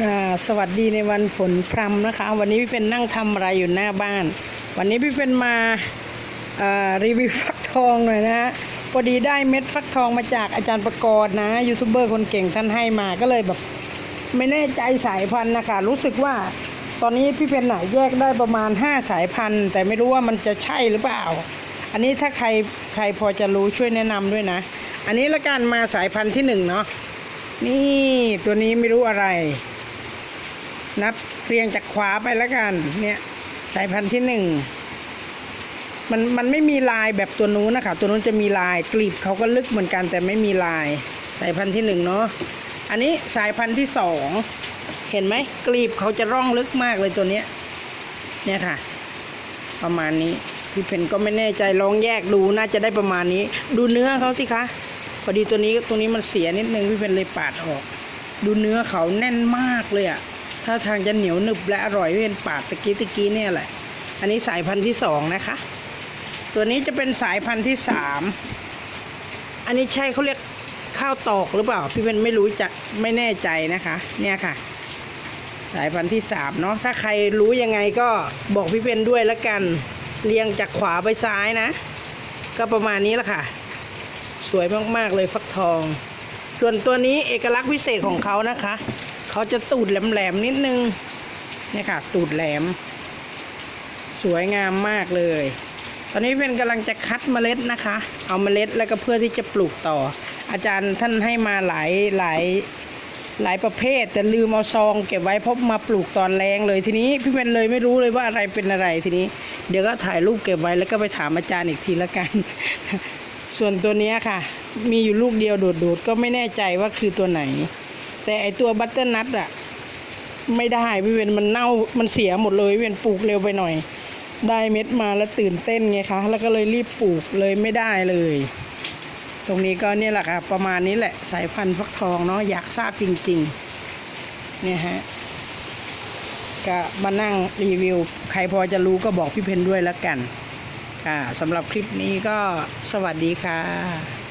ค่ะสวัสดีในวันฝนพรำนะคะ วันนี้พี่เป็นนั่งทำอะไรอยู่หน้าบ้าน วันนี้พี่เป็นมารีวิวฟักทองหน่อยนะฮะพอดีได้เม็ดฟักทองมาจากอาจารย์ประกรณ์นะยูทูบเบอร์คนเก่งท่านให้มาก็เลยแบบ ไม่แน่ใจสายพันธุ์นะคะรู้สึกว่าตอนนี้พี่เพนน่ะแยกได้ประมาณ 5 สายพันธุ์ แต่ไม่รู้ว่ามันจะใช่หรือเปล่า อันนี้ถ้าใครใครพอจะรู้ช่วยแนะนำด้วยนะ อันนี้ละกันมาสายพันธุ์ที่หนึ่งเนาะนี่ตัวนี้ไม่รู้อะไร นับเรียงจากขวาไปแล้วกัน เนี่ย สายพันธุ์ที่หนึ่งมันมันไม่มีลายแบบตัวนู้นนะคะ ตัวนู้นจะมีลายกลีบเขาก็ลึกเหมือนกัน แต่ไม่มีลาย สายพันธุ์ที่หนึ่งเนาะอันนี้สายพันธุ์ที่สองเห็นไหมกลีบเขาจะร่องลึกมากเลยตัวเนี้ย เนี่ยค่ะ ประมาณนี้พี่เพนก็ไม่แน่ใจลองแยกดูน่าจะได้ประมาณนี้ ดูเนื้อเขาสิคะพอดีตัวนี้ตรงนี้มันเสียนิดนึงพี่เพนเลยปาดออก ดูเนื้อเขาแน่นมากเลยอะ ถ้าทางจะเหนียวหนึบและอร่อยพี่เพนปาดตะกี้ตะกี้เนี่ยแหละ อันนี้สายพันธุ์ที่สองนะคะ ตัวนี้จะเป็นสายพันธุ์ที่สามอันนี้ใช่เขาเรียกข้าวตอกหรือเปล่า พี่เพนไม่รู้จะไม่แน่ใจนะคะ เนี่ยค่ะ สายพันธุ์ที่สามเนาะถ้าใครรู้ยังไงก็บอกพี่เพนด้วยละกันเรียงจากขวาไปซ้ายนะ ก็ประมาณนี้ละค่ะ สวยมากๆเลยฟักทอง ส่วนตัวนี้เอกลักษณ์พิเศษของเขานะคะ เขาจะตูดแหลมๆนิดนึงเนี่ยค่ะ ตูดแหลม สวยงามมากเลย ตอนนี้เป็นกำลังจะคัดเมล็ดนะคะ เอาเมล็ดแล้วก็เพื่อที่จะปลูกต่อ อาจารย์ท่านให้มาหลายหลายหลายประเภท แต่ลืมเอาซองเก็บไว้เพราะมาปลูกตอนแรงเลยทีนี้พี่เป็นเลยไม่รู้เลยว่าอะไรเป็นอะไรทีนี้ เดี๋ยวก็ถ่ายรูปเก็บไว้แล้วก็ไปถามอาจารย์อีกทีละกัน ส่วนตัวนี้ค่ะ มีอยู่ลูกเดียวโดดๆก็ไม่แน่ใจว่าคือตัวไหน แต่ไอตัวบัตเตอร์นัทอะไม่ได้พี่เวนมันเน่ามันเสียหมดเลยพี่เวนปลูกเร็วไปหน่อย ได้เม็ดมาแล้วตื่นเต้นไงคะ แล้วก็เลยรีบปลูกเลยไม่ได้เลย ตรงนี้ก็เนี่ยแหละค่ะประมาณนี้แหละสายพันธุ์ฟักทองเนาะอยากทราบจริง ๆ เนี่ยฮะก็มานั่งรีวิว ใครพอจะรู้ก็บอกพี่เพนด้วยแล้วกัน ค่ะสำหรับคลิปนี้ก็สวัสดีค่ะ